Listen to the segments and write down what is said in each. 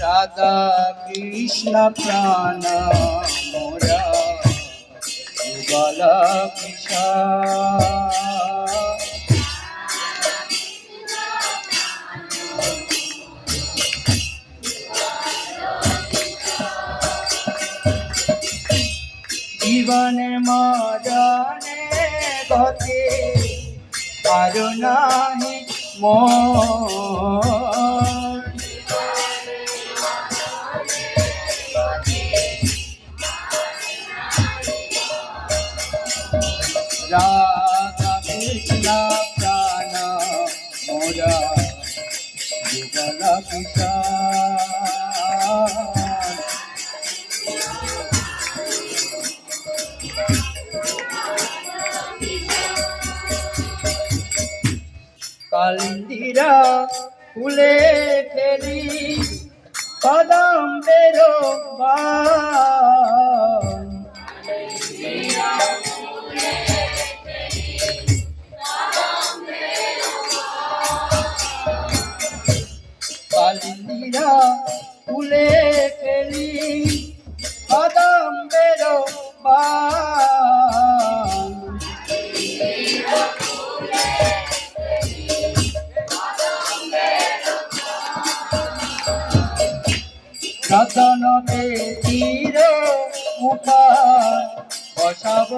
রাধা কৃষ্ণ প্রাণ মোরা যুগল কৃষ্ণ জীবনের মজনে গতি আর নাহি মন લીંદીરા ફૂલે ફેરી પદમ બેરો બા রতন তীর উঠা বসাব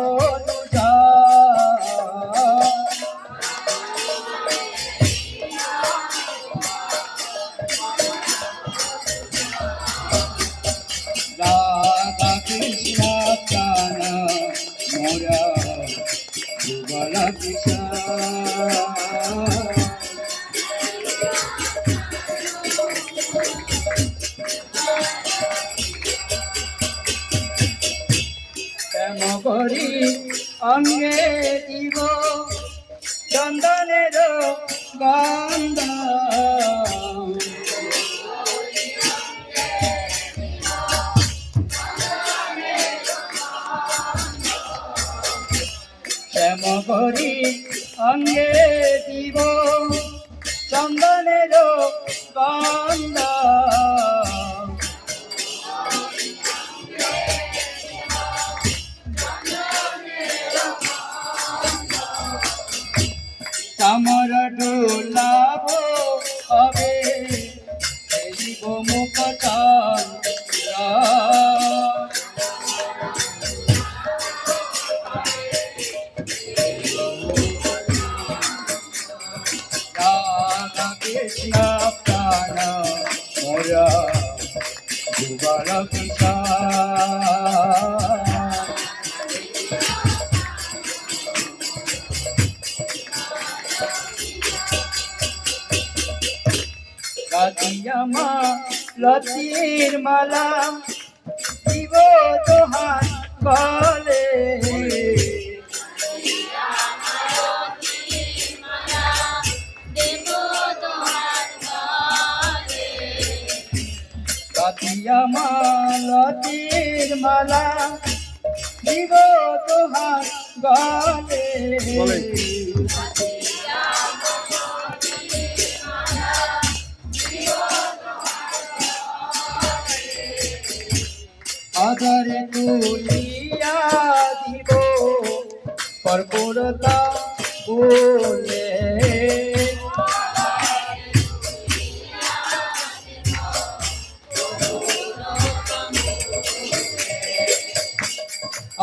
প্রেম করি অঙ্গে দিব চন্দনের গন্ধ। প্রেম করি অঙ্গে দিব চন্দনের গন্ধ। কৃষ্ণ রাধিয়ামা লতির মালা দিব তোহার দিব তোহার গলে। আধারে তুলিয়া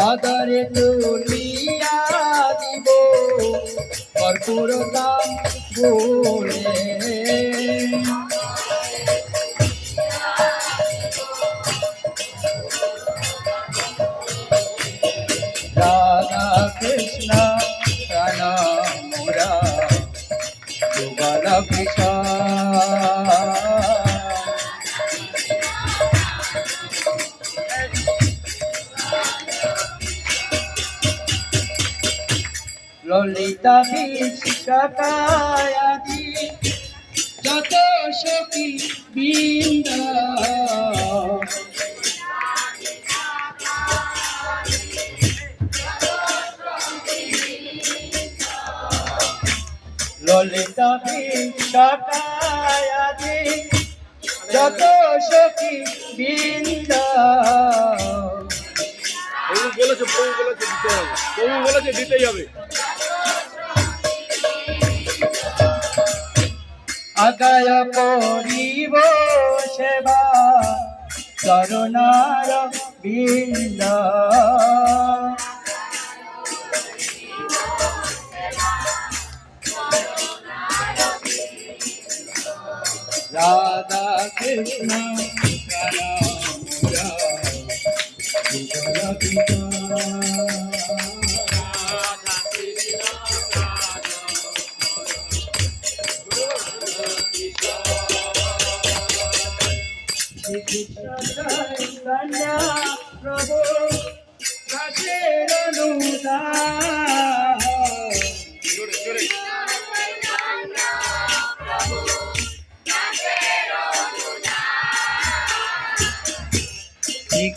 আধারে তুলিয়া দিব কর্পূরতা বলে ললিতা বিশাকায়াদি যত সখী বৃন্দ। ললিতা বিশাকায়াদি যত সখী বৃন্দ। বলেছে বউ বলেছে দিতেই হবে। আগায় করিব সেবা করুণার বৃন্দ। রাধা কৃষ্ণ কন্যা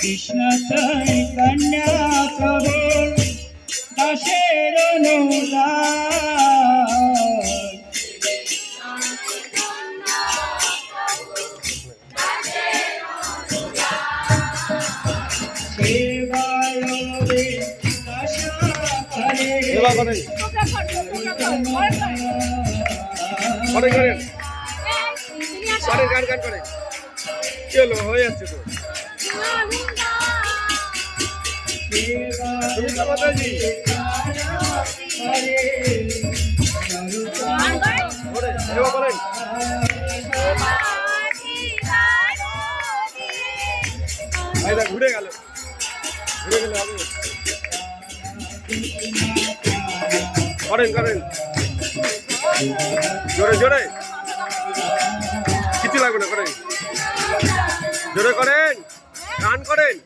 শ্রীকৃষ্ণ চৈতন্য প্রভু দাসের করেন। করেন করেন। করেন গান গান করেন। চলো হয়ে যাচ্ছে তো। ঘুরে গেল ঘুরে গেলে করেন করেন জোরে জোরে। কিছু লাগবে না করেন। জোরে করেন। করেন।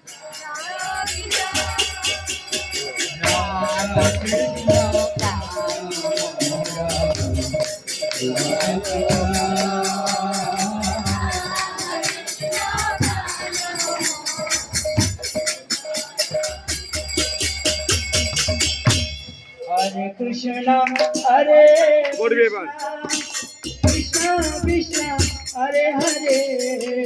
হরে কৃষ্ণ হরে করবি এবার। কৃষ্ণ কৃষ্ণ হরে হরে। হরে